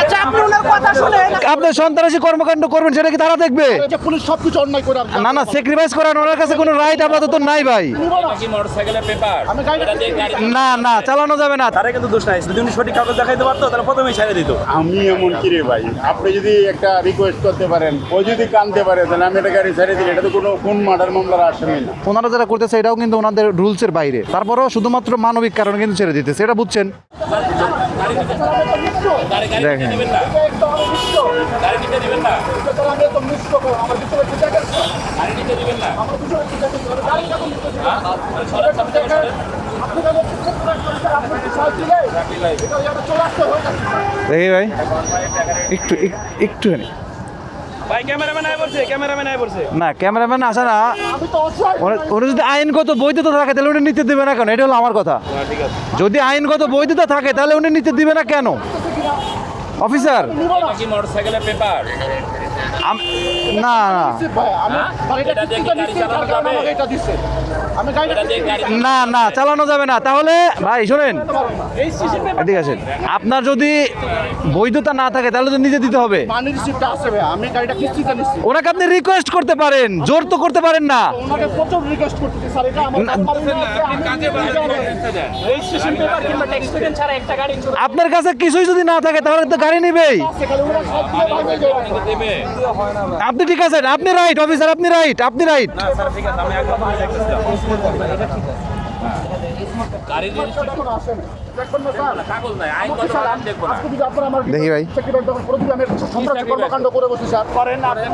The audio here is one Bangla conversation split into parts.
আচ্ছা আপনি ওনার কথা শুনেন আপনি সন্ত্রাসী কর্মকাণ্ড করবেন সেটা কি তারা দেখবে পুলিশ সবকিছু অন্যায় করে না না স্যাক্রিফাইস করার ওনার কাছে কোনো রাইট আপাতত নাই ভাই না না চালানো যাবে না তারা কিন্তু দোষ নাই যদি উনি সঠিক কাগজ দেখাইতে পারতো তাহলে প্রথমেই ছেড়ে দিত আমি এমন কি রে ভাই আপনি যদি একটা রিকোয়েস্ট করতে পারেন ও যদি কানতে পারে তাহলে আমি এটা গাড়ি ছেড়ে দিই এটা তো কোনো কোন মার্ডার মামলার আসামি না ওনারা যারা করতেছে এটাও কিন্তু ওনাদের রুলসের বাইরে তারপরেও শুধুমাত্র মানবিক কারণে কিন্তু ছেড়ে দিতেছে এটা বুঝছেন দেখেন। নিতে দিবেন না। গাড়ি নিতে দিবেন না আমি একদম মিস করব আমার ভিতরে কি জায়গা গাড়ি নিতে দিবেন না আমার ভিতরে কি জায়গা গাড়ি যখন নিতে দিবেন, সরেন সামনে থেকে সরেন আপনি তাহলে একটু একটু। দেখি ভাই। একটু এক- একটুখানি। ভাই ক্যামেরাম্যান আয় বলছে ক্যামেরাম্যান আয় বলছে না ক্যামেরাম্যান আসে না। আমি তো অসহায় ওরা- ওরা যদি আইনগত বৈধতা থাকে তাহলে উনি নিতে দিবে না কেন? এটা হলো আমার কথা। যদি আইনগত বৈধতা থাকে তাহলে উনি নিতে দিবে না কেন? অফিসার মোটরসাইকেলের পেপার না গাড়ি না না চালানো যাবে না। তাহলে ভাই শোনেন। এদিকে আসেন। আপনার যদি বৈধতা না থাকে তাহলে তো নিজে দিতে হবে। মানি আছে ওনাকে আপনি রিকোয়েস্ট করতে পারেন জোর তো করতে পারেন না। আছে, আপনার কাছে কিছুই যদি না থাকে তাহলে তো গাড়ি নিবেই। হয়ে আপনি ঠিক আছেন? আপনি রাইট অফিসার আপনি রাইট আপনি রাইট আছে দেখি ভাই। সেক্রেটারি যখন করে দিবে, আমি একটা করে বসি স্যার।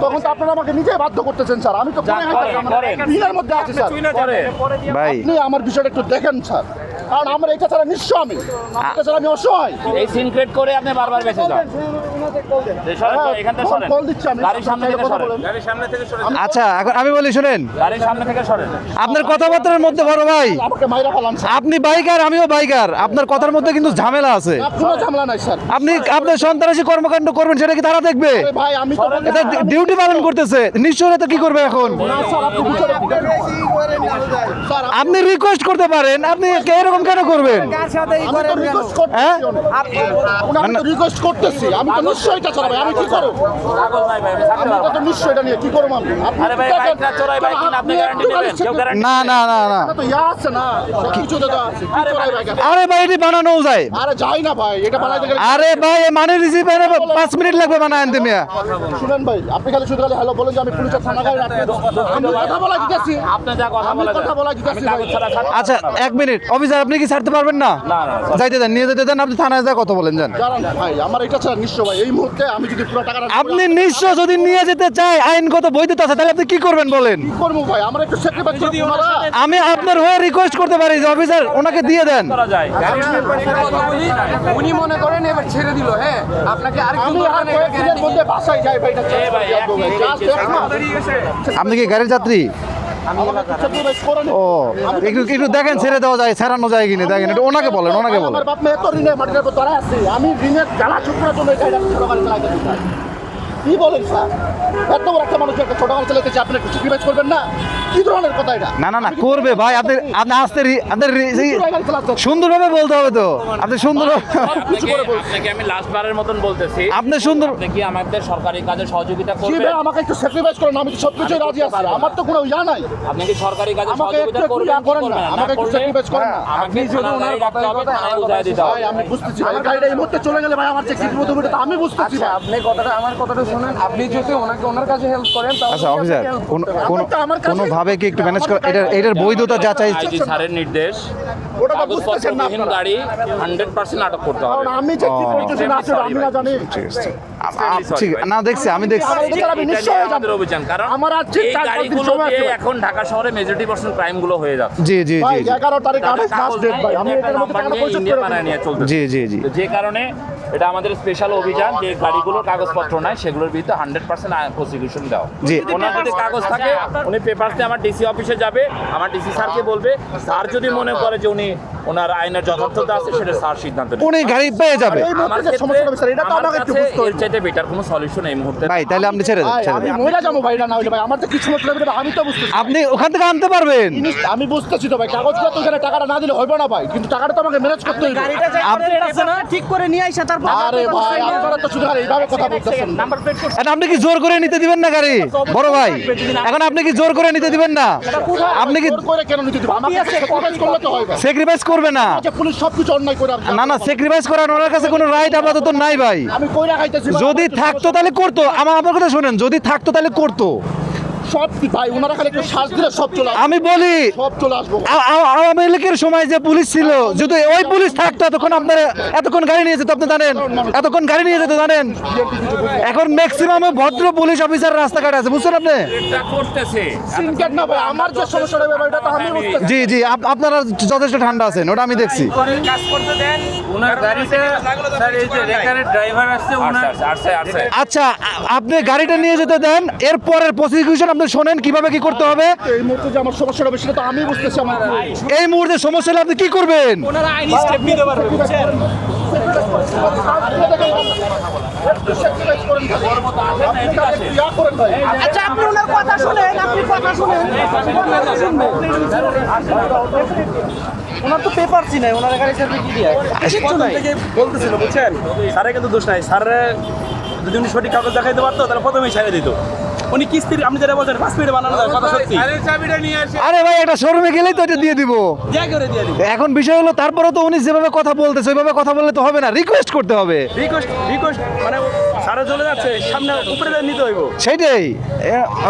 তখন তো আপনারা আমাকে নিজেই বাধ্য করতেছেন স্যার। আমি তো কোনো হাতে- আমার মধ্যে আছি স্যার। ভাই। আমার বিষয়টা একটু দেখেন স্যার। কারণ আমার এটা ছাড়া নিঃস্ব আমি। এটা ছাড়া আমি অসহায়। এই সিনক্রেট করে আপনি বারবার বেঁচে যান। সরে আচ্ছা এখন আমি বলি শুনেন। গাড়ির সামনে থেকে সরেন। আপনার কথাবার্তার মধ্যে বড় ভাই। আমাকে মাইরা ফেলান স্যার। আপনি বাইকার আমিও বাইকার। আপনার কথার মধ্যে কিন্তু ঝামেলা আছে। আর কোনো ঝামেলা নাই স্যার। আপনি আপনার সন্ত্রাসী কর্মকাণ্ড করবেন সেটা কি তারা দেখবে? আরে ভাই আমি তো এটা ডিউটি পালন করতেছে। নিশ্চয় তো কি করবে এখন? আপনি রিকোয়েস্ট করতে পারেন আপনি এরকম কেন করবেন? আমি তো রিকোয়েস্ট হ্যাঁ? করতেছি। অনেক। আমি তো রিকোয়েস্ট করতেছি। আমি তো নিশ্চয়ই এটা ভাই আমি কি করব? ভাই আমি থাকতে আমি পারব তো নিশ্চয়ই এটা নিয়ে কি করব আমি? আপনি আরে ভাই বাইকটা চোরাই বাইক কিনা আপনি গ্যারান্টি নেবেন। কেউ গ্যারান্টি না না না না। তো ইয়া আছে না কিছু তো আছে। কি চোরাই ভাই আরে ভাই এটি বানানো যায়। আরে যাই না ভাই এটা বানাইতে গেলে আরে ভাই এ মানে রিসিভ পাঁচ মিনিট লাগবে বানায় আনতে মিয়া। শুনেন ভাই আপনি খালি শুধু খালি হ্যালো বলেন যে আমি পুলিশের থানা গাড়ি রাখতে আমি কথা বলা দিতেছি আপনি যা কথা বলে কথা বলা দিতেছি আচ্ছা এক মিনিট। অফিসার আপনি কি ছাড়তে পারবেন না? না, না, যাইতে দেন নিয়ে যেতে দেন আপনি থানায় যা কথা বলেন যান। জানান ভাই আমার এটা ছাড়া নিশ্চয় ভাই এই মুহূর্তে আমি যদি পুরো টাকাটা আপনি নিশ্চয় যদি নিয়ে যেতে চাই আইনগত বৈধতা আছে তাহলে আপনি কি করবেন বলেন? কি করব ভাই? আমার একটু স্যাক্রিফাইস করতে আমি আপনার হয়ে রিকোয়েস্ট করতে পারি যে অফিসার ওনাকে দিয়ে দেন। উনি মনে করেন এবার ছেড়ে দিল হ্যাঁ? আপনাকে আর আমি আর কয়েকদিনের মধ্যে বাসায় যাই ভাই মাস। আপনি কি গাড়ির যাত্রী? ও একটু একটু দেখেন ছেড়ে দেওয়া যায় ছাড়ানো যায় কিনা দেখেন এটা ওনাকে বলেন ওনাকে বলেন। আমার বাপ মা এত ঋণের মাটির আছে আমি ঋণের জ্বালা শুকনোর জন্য কি বলেন স্যার? এত বড় একটা মানুষ একটা ছোট চালাইতে চাই আপনি একটু স্যাক্রিফাইস করবেন না? কি ধরনের কথা এটা? না না না করবে ভাই আপনি আপনি আসতে আপনার সুন্দরভাবে বলতে হবে তো। আপনি সুন্দর আপনাকে আমি লাস্ট বারের মতন বলতেছি। আপনি সুন্দর কি আমাদের সরকারি কাজে সহযোগিতা ভাই আমাকে একটু স্যাক্রিফাইস করেন আমি তো সব কিছুই রাজি আছি আমার তো কোনো ইয়া নাই। আপনি কি সরকারি কাজে সহযোগিতা করবেন? করেন না? আমাকে একটু স্যাক্রিফাইস করেন না। হবে থানায় বুঝাই দিতে হবে আমি বুঝতেছি ভাই গাড়িটা এই মুহূর্তে চলে গেলে ভাই আমার যে কি আমি বুঝতেছি আচ্ছা আপনি কথাটা আমার কথাটা শুনেন আপনি যদি ওনাকে ওনার কাছে হেল্প করেন আচ্ছা অফিসার কোন কোন আমার তো আমার কাছে- কোনোভাবে কি একটু ম্যানেজ করে এটার এটার বৈধতা যাচাই স্যারের নির্দেশ। ওটা বুঝতেছেন না গাড়ি হান্ড্রেড পার্সেন্ট আটক করতে হবে। আমি যে কি করতেছি না সেটা আমি না জানি। আ- আ- ঠিক না দেখছি আমি দেখছি। কারণ আমার গাড়িগুলো। এখন ঢাকা শহরে মেজরিটি পার্সেন্ট ক্রাইমগুলো হয়ে যাচ্ছে। জি জি জি জি। এগারো তারিখ তাদের আঠাশ ডেট ভাই। আমি এটার মধ্যে টাকা নিয়ে করে বানায় দেবো। নিয়ে চলতেছে। জি জি জি। যে কারণে এটা আমাদের স্পেশাল অভিযান যে গাড়িগুলোর কাগজপত্র নাই সেগুলোর বিরুদ্ধে হান্ড্রেড পার্সেন্ট প্রসিকিউশন দেওয়া। জি। ওনার যদি কাগজ থাকে উনি পেপারস দিয়ে আমার ডিসি অফিসে যাবে আমার ডিসি স্যারকে বলবে। স্যার যদি মনে করে যে উনি ওনার আইনের যথার্থতা আছে সেটা স্যার সিদ্ধান্ত নেবে। উনি গাড়ি পেয়ে যাবে। আমার যে স্যার এটা তো আমাকে একটু বুঝতে এর হবে চাইতে বেটার কোনো সলিউশন এই মুহূর্তে ভাই তাহলে আপনি ছেড়ে দেন ছেড়ে আমি দেন। মহিলা যাব ভাই না না হইলে ভাই আমার তো কিছু মতলব নেই, আমি তো বুঝতেছি। আপনি ওখান থেকে আনতে পারবেন। আমি বুঝতেছি তো ভাই কাগজগুলো তো টাকাটা না দিলে হবে না ভাই কিন্তু টাকাটা তো আমাকে ম্যানেজ করতে হবে ঠিক করে নিয়ে আইসা তারপর আরে ভাই আপনারা তো শুধু এইভাবে কথা বলতেছেন। নাম্বার আপনি কি জোর করে নিতে দিবেন না গাড়ি? বড় ভাই এখন আপনি কি জোর করে নিতে দিবেন না? আপনি কি জোর করে কেন নিতে দিব আমাকে স্যাক্রিফাইস করলে তো স্যাক্রিফাইস করবে না। পুলিশ সবকিছু অন্যায় করে না না স্যাক্রিফাইস করার ওনার কাছে কোনো রাইট আপাতত নাই ভাই। আমি কইরা খাইতেছি যদি থাকতো তাহলে করতো। আমার আমার কথা শুনেন যদি থাকতো তাহলে করতো। সব ভাই ওনারা খালি একটু শ্বাস দিলে সব চলে আমি বলি সব চলে আসব। আ- আ- আওয়ামী লীগের সময় যে পুলিশ ছিল যদি ওই পুলিশ থাকতো এতক্ষণ আপনার এতক্ষণ গাড়ি নিয়ে যেত আপনি জানেন এতক্ষণ গাড়ি নিয়ে যেত জানেন। এখন ম্যাক্সিমাম ভদ্র পুলিশ অফিসার রাস্তাঘাটে আছে বুঝছেন আপনি? এটা করতেছে। সিনকেট না ভাই আমার যে সমস্যাটা এটা তো আমি জি জি আপনারা যথেষ্ট ঠান্ডা আছেন ওটা আমি দেখছি। কাজ করতে দেন ওনার গাড়িতে স্যার এই যে এখানে ড্রাইভার আসছে ওনার আচ্ছা আপনি গাড়িটা নিয়ে যেতে দেন এর পরের প্রসিকিউশন আপনি শোনেন কীভাবে কি করতে হবে? এই মুহূর্তে যে আমার সমস্যাটা হবে সেটা তো আমি বুঝতেছি আমার এই মুহূর্তে সমস্যা হলে আপনি কি করবেন? ওনারা আইনি স্টেপ নিতে পারবে বুঝছেন? আচ্ছা আপনি ওনার কথা শুনেন আপনি কথা শুনেন। ওনার তো পেপার চিনাই ওনার গাড়ি কি দিয়ে? কিচ্ছু নাই। বলতেছিল বুঝছেন? স্যারে কিন্তু দোষ নাই। স্যার যদি উনি সঠিক কাগজ দেখাইতে পারতো তাহলে প্রথমেই ছেড়ে দিত। উনি কিস্তির আপনি যেটা বলছেন পাঁচ মিনিটে বানানো যায় কথা সত্যি। আরে ভাই একটা শোরুমে গেলেই তো এটা দিয়ে দিব। করে দিয়ে দিন এখন বিষয় হলো তারপরে তো উনি যেভাবে কথা বলতেছে ওইভাবে কথা বললে তো হবে না। রিকোয়েস্ট করতে হবে। রিকোয়েস্ট রিকোয়েস্ট মানে সারা চলে যাচ্ছে সামনে উপরে নিতে হইব। সেইটাই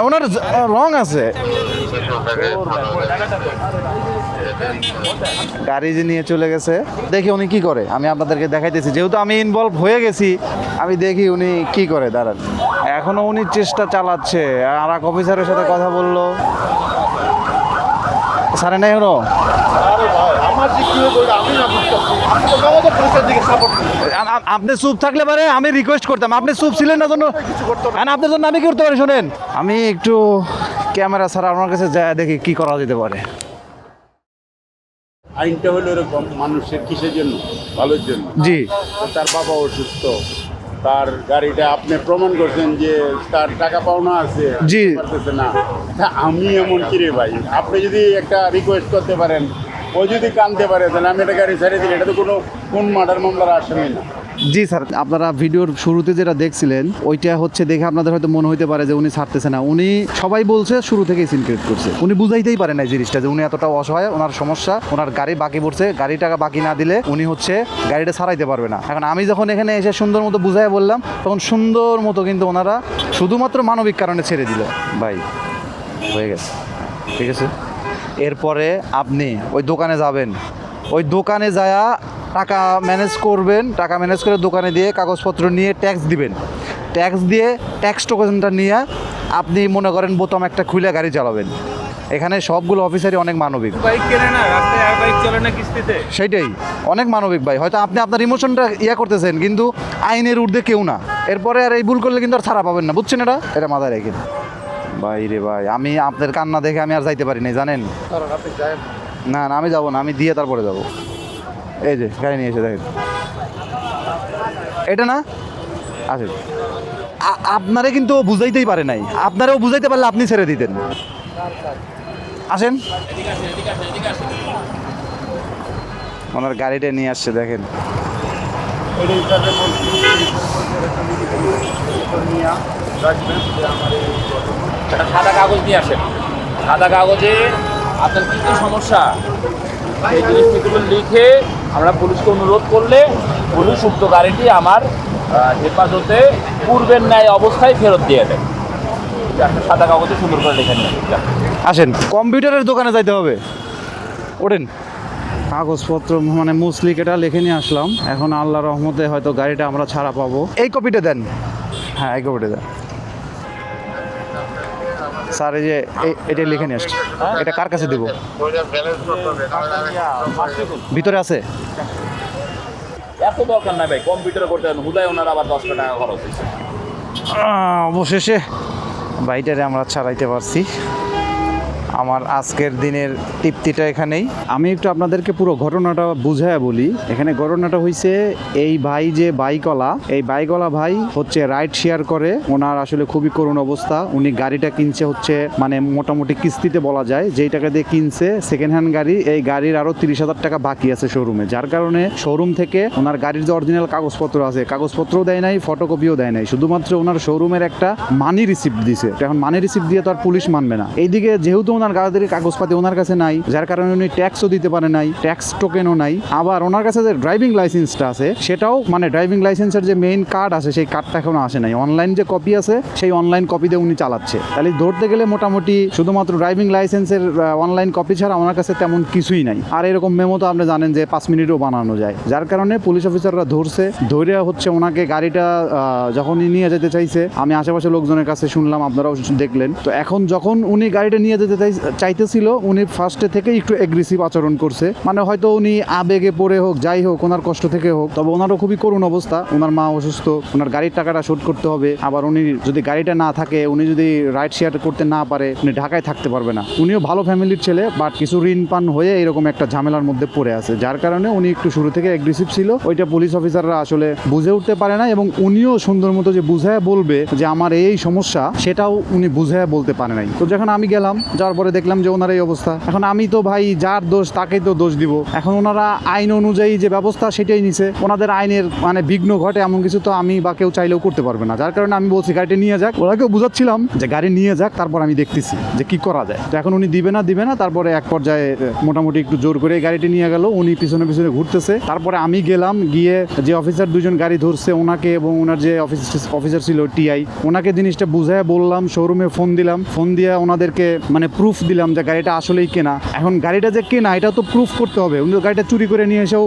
ওনার রং আছে। গাড়ি যে নিয়ে চলে গেছে দেখি উনি কি করে। আমি আপনাদেরকে দেখাইতেছি যেহেতু আমি ইনভলভ হয়ে গেছি আমি দেখি উনি কি করে দাঁড়ান। এখনও উনি চেষ্টা চালাচ্ছে আর এক অফিসারের সাথে কথা বলল। সারে নাই হলো? আপনি চুপ থাকলে পারে আমি রিকোয়েস্ট করতাম। আপনি চুপ ছিলেন না জন্য? আপনার জন্য আমি কি করতে পারি শোনেন? আমি একটু ক্যামেরা ছাড়া আমার কাছে যা দেখি কি করা যেতে পারে। আইনটা হলো এরকম মানুষের কিসের জন্য? ভালোর জন্য। জি। তার বাবা অসুস্থ। তার গাড়িটা আপনি প্রমাণ করছেন যে তার টাকা পাওনা আছে। জি। পারতেছে না। আমি এমন কি রে ভাই? আপনি যদি একটা রিকোয়েস্ট করতে পারেন ও যদি কানতে পারে তাহলে আমি একটা গাড়ি ছেড়ে দিই এটা তো কোনো কোন মার্ডার মামলার আসামি না। জি স্যার, আপনারা ভিডিওর শুরুতে যেটা দেখছিলেন, ওইটা হচ্ছে দেখে আপনাদের হয়তো মনে হইতে পারে যে উনি ছাড়তেছে না। উনি সবাই বলছে শুরু থেকেই সিনক্রেট করছে। উনি বুঝাইতেই পারে না জিনিসটা যে উনি এতটা অসহায়, ওনার সমস্যা, ওনার গাড়ি বাকি পড়ছে, গাড়ি টাকা বাকি না দিলে উনি হচ্ছে গাড়িটা ছাড়াইতে পারবে না। এখন আমি যখন এখানে এসে সুন্দর মতো বুঝাই বললাম, তখন সুন্দর মতো কিন্তু ওনারা শুধুমাত্র মানবিক কারণে ছেড়ে দিল। ভাই, হয়ে গেছে। ঠিক আছে? এরপরে আপনি ওই দোকানে যাবেন। ওই দোকানে যায়া টাকা ম্যানেজ করবেন টাকা ম্যানেজ করে দোকানে দিয়ে কাগজপত্র নিয়ে ট্যাক্স দিবেন। ট্যাক্স দিয়ে ট্যাক্স টোকেনটা নিয়ে আপনি মনে করেন বোতাম একটা খুলে গাড়ি চালাবেন। এখানে সবগুলো অফিসারই অনেক মানবিক। বাইক কেনে না? রাস্তায় আর বাইক চলে না কিস্তিতে? সেইটাই অনেক মানবিক ভাই। হয়তো আপনি আপনার ইমোশনটা ইয়ে করতেছেন কিন্তু আইনের ঊর্ধ্বে কেউ না। এরপরে আর এই ভুল করলে কিন্তু আর ছাড়া পাবেন না। বুঝছেন এটা? এটা মাথায় রেখে ভাই রে ভাই আমি আপনার কান্না দেখে আমি আর যাইতে পারি না জানেন? না না আমি যাব না আমি দিয়ে তারপরে যাব। এই যে, গাড়ি নিয়ে এসে দেখেন। এটা না? আসেন আ- আপনারে কিন্তু বুঝাইতেই পারে নাই। আপনারেও বুঝাইতে পারলে আপনি ছেড়ে দিতেন। আসেন। ওনার গাড়িটা নিয়ে আসছে, দেখেন। সাদা কাগজ নিয়ে আসেন। সাদা কাগজে আপনার কী কী সমস্যা? এই লিখে আমরা পুলিশকে অনুরোধ করলে পুলিশ উক্ত গাড়িটি আমার হেফাজতে পূর্বের ন্যায় অবস্থায় ফেরত দিয়ে দেয়। সাদা কাগজে সুন্দর করে লিখে নিয়ে আসেন। আসেন কম্পিউটারের দোকানে যাইতে হবে। ওঠেন। কাগজপত্র মানে মুসলিক এটা লিখে নিয়ে আসলাম। এখন আল্লাহ রহমতে হয়তো গাড়িটা আমরা ছাড়া পাবো। এই কপিটা দেন। হ্যাঁ এই কপিটা দেন। স্যার এই যে এটা লিখে নিয়ে আসছি। এটা কার কাছে দেবো? ভিতরে আছে? এত দরকার নাই ভাই কম্পিউটার করতে হবে হুদায় ওনার আবার দশটা টাকা খরচ হয়েছে। অবশেষে বাইটারে আমরা ছাড়াইতে পারছি। আমার আজকের দিনের তৃপ্তিটা এখানেই। আমি একটু আপনাদেরকে পুরো ঘটনাটা বুঝায় বলি। এখানে ঘটনাটা হয়েছে এই ভাই যে বাইকওয়ালা, এই বাইকওয়ালা ভাই হচ্ছে রাইড শেয়ার করে। ওনার আসলে খুবই করুণ অবস্থা। উনি গাড়িটা কিনছে হচ্ছে মানে মোটামুটি কিস্তিতে বলা যায়। যেই টাকা দিয়ে কিনছে সেকেন্ড হ্যান্ড গাড়ি, এই গাড়ির আরও তিরিশ হাজার টাকা বাকি আছে শোরুমে যার কারণে শোরুম থেকে ওনার গাড়ির যে অরিজিনাল কাগজপত্র আছে, কাগজপত্রও দেয় নাই ফটোকপিও দেয় নাই। শুধুমাত্র ওনার শোরুমের একটা মানি রিসিপ্ট দিছে। এখন মানি রিসিপ্ট দিয়ে তো আর পুলিশ মানবে না। এইদিকে যেহেতু ওনার গাড়ির কাগজপাতি ওনার কাছে নাই যার কারণে উনি ট্যাক্সও দিতে পারে নাই ট্যাক্স টোকেনও নাই। আবার ওনার কাছে যে ড্রাইভিং লাইসেন্সটা আছে সেটাও মানে ড্রাইভিং লাইসেন্সের যে মেইন কার্ড আছে সেই কার্ডটা এখনও আসে নাই। অনলাইন যে কপি আছে সেই অনলাইন কপিতে উনি চালাচ্ছে। তাহলে ধরতে গেলে মোটামুটি শুধুমাত্র ড্রাইভিং লাইসেন্সের অনলাইন কপি ছাড়া ওনার কাছে তেমন কিছুই নাই। আর এরকম মেমো তো আপনি জানেন যে পাঁচ মিনিটও বানানো যায়। যার কারণে পুলিশ অফিসাররা ধরছে ধরে হচ্ছে ওনাকে গাড়িটা আহ, যখনই নিয়ে যেতে চাইছে আমি আশেপাশে লোকজনের কাছে শুনলাম আপনারাও দেখলেন। তো এখন যখন উনি গাড়িটা নিয়ে যেতে চাই- চাইতেছিল, উনি ফার্স্টে থেকে একটু এগ্রেসিভ আচরণ করছে। মানে হয়তো উনি আবেগে পড়ে হোক, যাই হোক, ওনার কষ্ট থেকে হোক, তবে ওনারও খুবই করুণ অবস্থা। ওনার মা অসুস্থ, ওনার গাড়ির টাকাটা শোধ করতে হবে। আবার উনি যদি গাড়িটা না থাকে, উনি যদি রাইড শেয়ার করতে না পারে, উনি ঢাকায় থাকতে পারবে না। উনিও ভালো ফ্যামিলির ছেলে বাট কিছু ঋণ পান হয়ে এরকম একটা ঝামেলার মধ্যে পড়ে আছে। যার কারণে উনি একটু শুরু থেকে এগ্রেসিভ ছিল। ওইটা পুলিশ অফিসাররা আসলে বুঝে উঠতে পারে না এবং উনিও সুন্দর মতো যে বুঝায় বলবে যে, আমার এই সমস্যা, সেটাও উনি বুঝায় বলতে পারে নাই। তো যখন আমি গেলাম, যাওয়ার পরে দেখলাম যে ওনার এই অবস্থা। এখন আমি তো ভাই, যার দোষ তাকেই তো দোষ দিব। এখন ওনারা আইন অনুযায়ী যে ব্যবস্থা সেটাই নিছে, ওনাদের আইনের মানে বিঘ্ন ঘটে এমন কিছু তো আমি বা কেউ চাইলেও করতে পারবে না। যার কারণে আমি বলছি, গাড়িটা নিয়ে যাক। ওনাকেও বুঝাচ্ছিলাম যে গাড়ি নিয়ে যাক, তারপর আমি দেখতেছি যে কি করা যায়। তো এখন উনি দিবে না দিবে না, তারপরে এক পর্যায়ে মোটামুটি একটু জোর করে গাড়িটি নিয়ে গেল। উনি পিছনে পিছনে ঘুরতেছে। তারপরে আমি গেলাম, গিয়ে যে অফিসার দুজন গাড়ি ধরছে, ওনাকে এবং ওনার যে অফিস, অফিসার ছিল টিআই ওনাকে জিনিসটা বুঝায় বললাম, শোরুমে ফোন দিলাম। ফোন দিয়ে ওনাদেরকে মানে প্রুফ দিলাম যে গাড়িটা আসলেই কেনা। এখন গাড়িটা যে কেনা, এটা তো প্রুফ করতে হবে। উনি গাড়িটা চুরি করে নিয়ে এসেও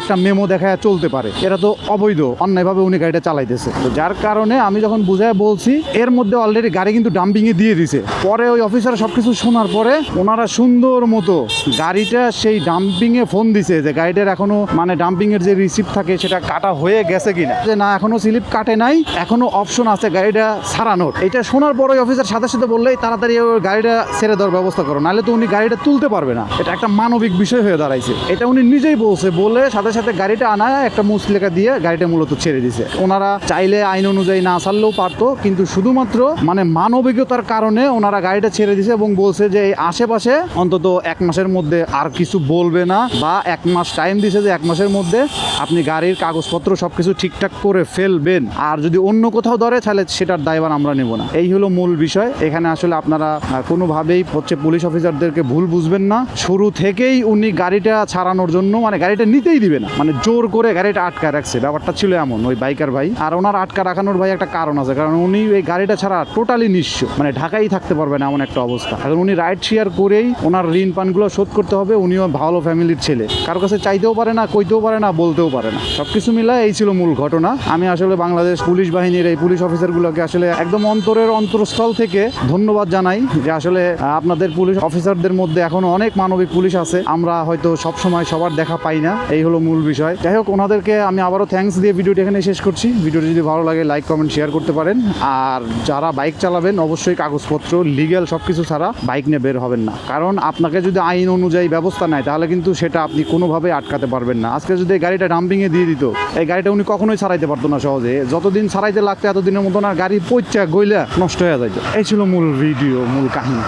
একটা মেমো দেখায় চলতে পারে। এটা তো অবৈধ, অন্যায়ভাবে উনি গাড়িটা চালাইতেছে। তো যার কারণে আমি যখন বুঝায় বলছি, এর মধ্যে অলরেডি গাড়ি কিন্তু ডাম্পিংয়ে দিয়ে দিছে। পরে ওই অফিসার সব কিছু শোনার পরে ওনারা সুন্দর মতো গাড়িটা সেই ডাম্পিংয়ে ফোন দিছে যে গাড়িটার এখনও মানে ডাম্পিংয়ের যে রিসিপ্ট থাকে সেটা কাটা হয়ে গেছে কিনা। যে না, এখনও স্লিপ কাটে নাই, এখনও অপশন আছে গাড়িটা সারানোর এটা শোনার পরে অফিসার সাথে সাথে বললেই তাড়াতাড়ি ওই গাড়িটা ছেড়ে দেওয়ার ব্যবস্থা করো, নাহলে তো উনি গাড়িটা তুলতে পারবে না। এটা একটা মানবিক বিষয় হয়ে দাঁড়াইছে। এটা উনি নিজেই বলছে বলে সাথে সাথে গাড়িটা আনায় একটা মুসলেখা দিয়ে গাড়িটা মূলত ছেড়ে দিছে। ওনারা চাইলে আইন অনুযায়ী না ছাড়লেও পারতো, কিন্তু শুধুমাত্র মানে মানবিকতার কারণে ওনারা গাড়িটা ছেড়ে দিছে এবং বলছে যে এই আশেপাশে অন্তত এক মাসের মধ্যে আর কিছু বলবে না বা এক মাস টাইম দিছে যে এক মাসের মধ্যে আপনি গাড়ির কাগজপত্র সব কিছু ঠিকঠাক করে ফেলবেন। আর যদি অন্য কোথাও ধরে তাহলে সেটার দায়ভার আমরা নেব না। এই হলো মূল বিষয়। এখানে আসলে আপনারা কোনোভাবেই হচ্ছে পুলিশ অফিসারদেরকে ভুল বুঝবেন না। শুরু থেকেই উনি গাড়িটা ছাড়ানোর জন্য মানে গাড়িটা নিতেই দিবে না। মানে জোর করে গাড়িটা আটকা রাখছে। ব্যাপারটা ছিল এমন, ওই বাইকার ভাই। আর ওনার আটকা রাখানোর ভাই একটা কারণ আছে। কারণ উনি এই গাড়িটা ছাড়া টোটালি নিঃস্ব। মানে ঢাকাই থাকতে পারবে না এমন একটা অবস্থা। এখন উনি রাইড শেয়ার করেই ওনার ঋণ পানগুলো শোধ করতে হবে। উনিও ভালো ফ্যামিলির ছেলে। কারও কাছে চাইতেও পারে না, কইতেও পারে না, বলতেও পারে না। সব কিছু মিলায় এই ছিল মূল ঘটনা। আমি আসলে বাংলাদেশ পুলিশ বাহিনীর এই পুলিশ অফিসারগুলোকে আসলে একদম অন্তরের অন্তরস্থল থেকে ধন্যবাদ জানাই যে আসলে আপনাদের পুলিশ অফিসারদের মধ্যে এখনও অনেক মানবিক পুলিশ আছে। আমরা হয়তো সব সময় সবার দেখা পাই না। এই হলো মূল বিষয়। যাই হোক, ওনাদেরকে আমি আবারও থ্যাঙ্কস দিয়ে ভিডিওটি এখানে শেষ করছি। ভিডিওটি যদি ভালো লাগে লাইক কমেন্ট শেয়ার করতে পারেন। আর যারা বাইক চালাবেন, অবশ্যই কাগজপত্র লিগ্যাল সব কিছু ছাড়া বাইক নিয়ে বের হবেন না। কারণ আপনাকে যদি আইন অনুযায়ী ব্যবস্থা নেয়, তাহলে কিন্তু সেটা আপনি কোনোভাবেই আটকাতে পারবেন না। আজকে যদি গাড়িটা ডাম্পিংয়ে দিয়ে দিত, এই গাড়িটা উনি কখনোই ছাড়াইতে পারতো না সহজে। যতদিন ছাড়াইতে লাগতো, এতদিনের মতো না গাড়ি পৈচা গইলা নষ্ট হয়ে যাইতো। এই ছিল মূল ভিডিও মূল কাহিনী।